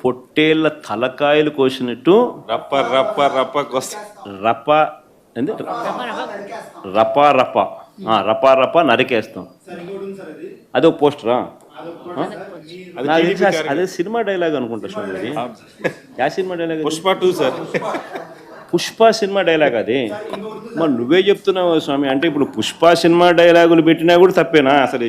పొట్టేళ్ళ తలకాయలు కోసినట్టు రప్ప రప్ప రప్ప కొస్తా. రప రప రప ఆ, రప రప నరికేస్తాం. సార్ ఇంకోటి ఉంది సార్ అది అదొక పోస్టరా అది సినిమా డైలాగ్ అనుకుంటా స్వామి yeah cinema dialogue? Pushpa two sir. Pushpa cinema dialogue అది? మరి నువ్వే చెప్తున్నావు స్వామి అంటే ఇప్పుడు పుష్ప సినిమా డైలాగులు పెట్టినా కూడా తప్పేనా? అసలు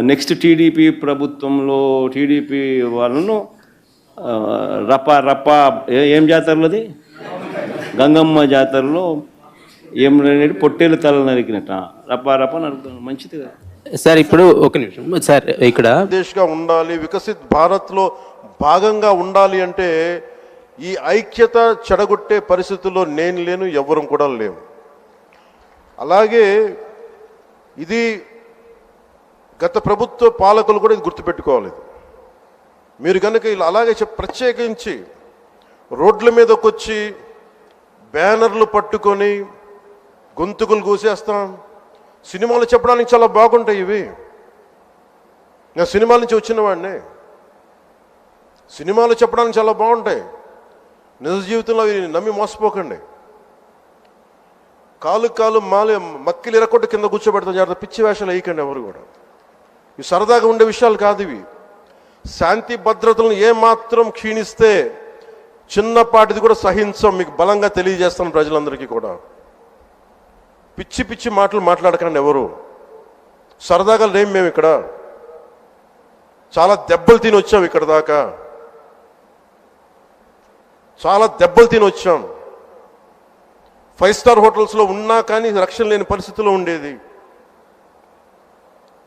నెక్స్ట్ టీడీపీ ప్రభుత్వంలో టీడీపీ వాళ్ళను రప రప ఏ- ఏం జాతరలోది? గంగమ్మ జాతరలో ఏం అనేది పొట్టేలు తల నరికినట్ట రప రప నరుకుతాను మంచిది కదా. సార్ ఇప్పుడు ఒక నిమిషం. సార్ ఇక్కడ దేశ్గా ఉండాలి వికసిత్ భారత్లో భాగంగా ఉండాలి అంటే ఈ ఐక్యత చెడగొట్టే పరిస్థితుల్లో నేను లేను ఎవరం కూడా లేము. అలాగే ఇది గత ప్రభుత్వ పాలకులు కూడా ఇది గుర్తుపెట్టుకోవాలి. మీరు కనుక ఇలా అలాగే చెప్ ప్రత్యేకించి రోడ్ల మీదకి వచ్చి బ్యానర్లు పట్టుకొని గొంతుకులు కూసేస్తాం సినిమాలు చెప్పడానికి చాలా బాగుంటాయి ఇవి. నేను సినిమాల నుంచి వచ్చిన వాడిని. సినిమాలు చెప్పడానికి చాలా బాగుంటాయి. నిజ జీవితంలో అవి నమ్మి మోసపోకండి. కాలు కాలు మాలి మక్కిలు ఎరకొట్టు కింద కూర్చోబెడతాం. జాగ్రత్త పిచ్చి వేషాలు వేయకండి ఎవరు కూడా. ఇవి సరదాగా ఉండే విషయాలు కాదు ఇవి. శాంతి భద్రతలను ఏమాత్రం క్షీణిస్తే చిన్నపాటిది కూడా సహించం మీకు బలంగా తెలియజేస్తాను ప్రజలందరికీ కూడా. పిచ్చి పిచ్చి మాటలు మాట్లాడకండి ఎవరు. సరదాగా లేం మేము ఇక్కడ. చాలా దెబ్బలు తిని వచ్చాం ఇక్కడ దాకా. చాలా దెబ్బలు తిని వచ్చాం. ఫైవ్ స్టార్ హోటల్స్లో ఉన్నా కానీ రక్షణ లేని పరిస్థితిలో ఉండేది.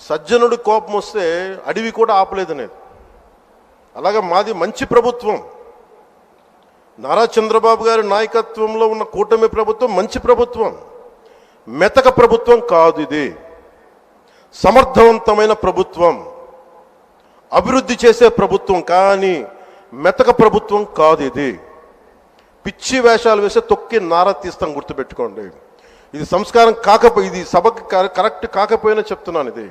సజ్జనుడు కోపం వస్తే అడవి కూడా ఆపలేదు నేను. అలాగే మాది మంచి ప్రభుత్వం. నారా చంద్రబాబు గారి నాయకత్వంలో ఉన్న కూటమి ప్రభుత్వం మంచి ప్రభుత్వం. మెతక ప్రభుత్వం కాదు ఇది. సమర్థవంతమైన ప్రభుత్వం. అభివృద్ధి చేసే ప్రభుత్వం కానీ మెతక ప్రభుత్వం కాదు ఇది. పిచ్చి వేషాలు వేస్తే తొక్కి నారా తీస్తాం గుర్తుపెట్టుకోండి. ఇది సంస్కారం కాకపోయి ఇది సభకి కరెక్ట్ కాకపోయినా చెప్తున్నాను ఇది.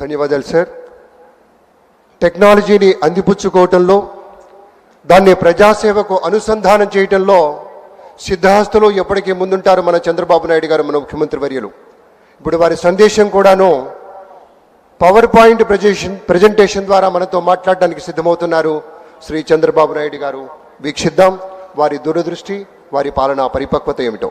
ధన్యవాదాలు సార్. టెక్నాలజీని అందిపుచ్చుకోవటంలో దాన్ని ప్రజాసేవకు అనుసంధానం చేయటంలో సిద్ధాస్తులు ఎప్పటికీ ముందుంటారు మన చంద్రబాబు నాయుడు గారు మన ముఖ్యమంత్రి వర్యులు. ఇప్పుడు వారి సందేశం కూడాను పవర్ పాయింట్ ప్రజెషన్ ప్రజెంటేషన్ ద్వారా మనతో మాట్లాడడానికి సిద్ధమవుతున్నారు శ్రీ చంద్రబాబు నాయుడు గారు. వీక్షిద్దాం వారి దూరదృష్టి వారి పాలనా పరిపక్వత ఏమిటో.